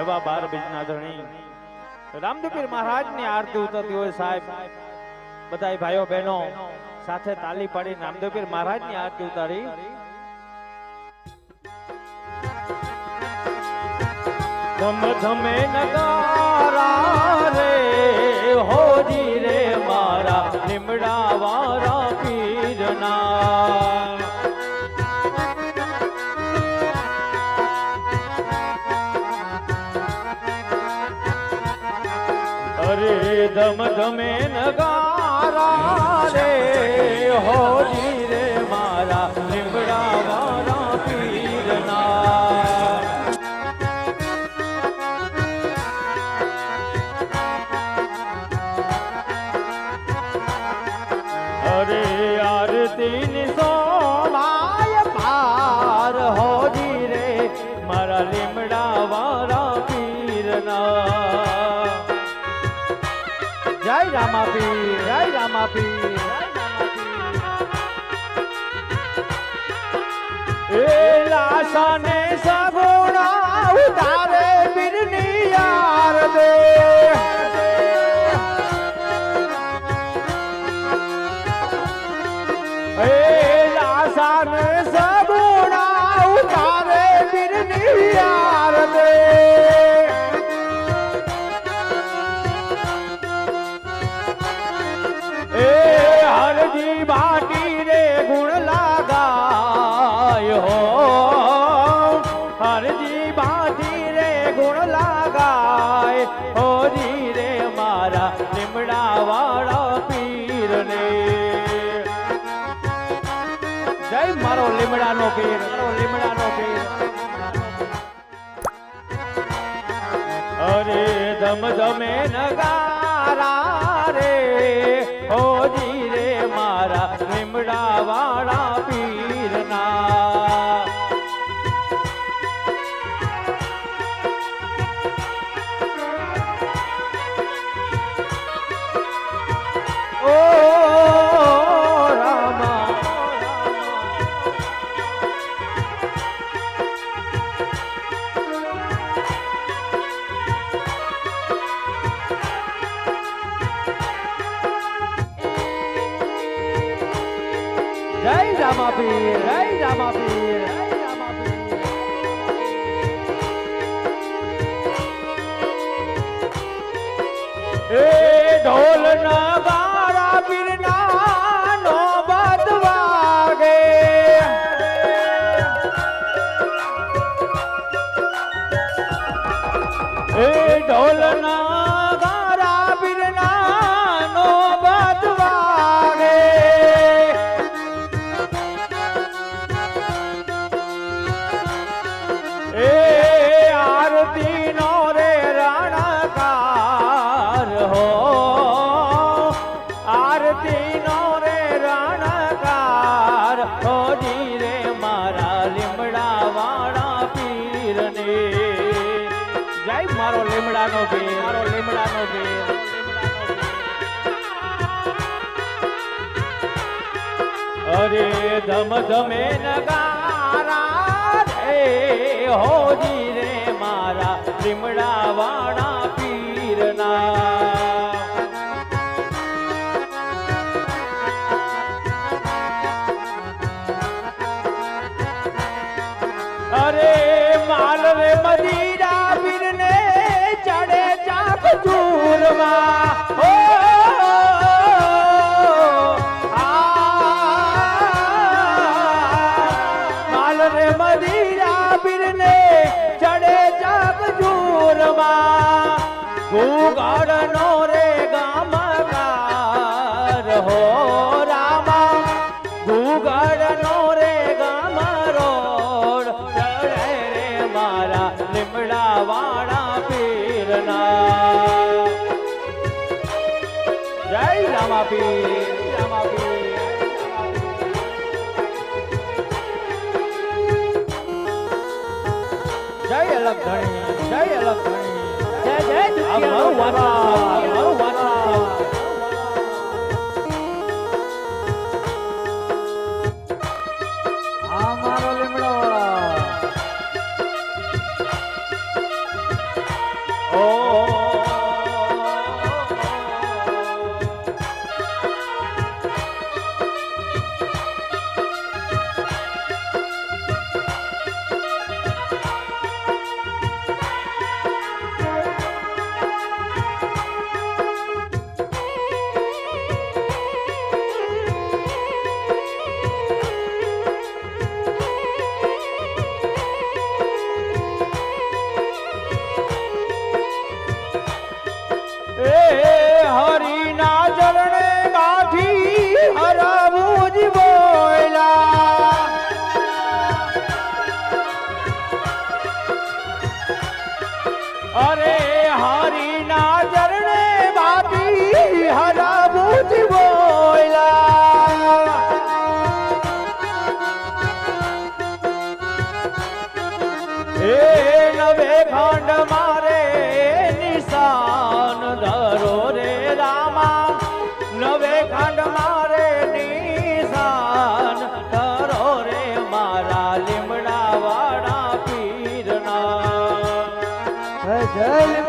એવા બાર બીજના ધણી. રામદેવીર મહારાજની આરતી ઉતરતી હોય સાહેબ. બધા ભાઈઓ બહેનો સાથે તાલી પાડી રામદેવપીર મહારાજની આરતી ઉતારી. ધમ ધમે નગારા અરે ધમ ધમે નગારા રે હોજી રે મારા લીમડા વાળા પીરના અરે આરતી ની સોમાય પાર હોજી રે મારા લીમડા વાળા પીરના જય રામા પીર જય રામા પીર જય રામા પીર. એ લાશાને સગુણા ઉતારે બીરની યાર દે એ લાશાને મારા લીમડા વાળા પીર ને જય મારો લીમડાનો પીર, મારો લીમડાનો પીર. અરે ધમ ધમે નગારા રે, હોજી રે મારા લીમડા વાળા પીરના. જય રામા પીર જય રામા પીર જય રામા પીર એ ઢોલ ના ગારા પીરના રણકાર રે મારા લીમડા વાળા પીર ને જય મારો લીમડાનો પીર મારો લીમડાનો પીર અરે ધમ ધમે નગારા રે હોજી રે મારા લીમડા વાળા પીરના. માલ રે ગામકાર હો રામા ગુગળ નો રે ગામ રે મારા લીમડા વાળા પીરના પીર રામા પીર જય અલગ ધણી જય અલગ ધણી જય જય મારું વાંચન મારું વાંચન આ Hey.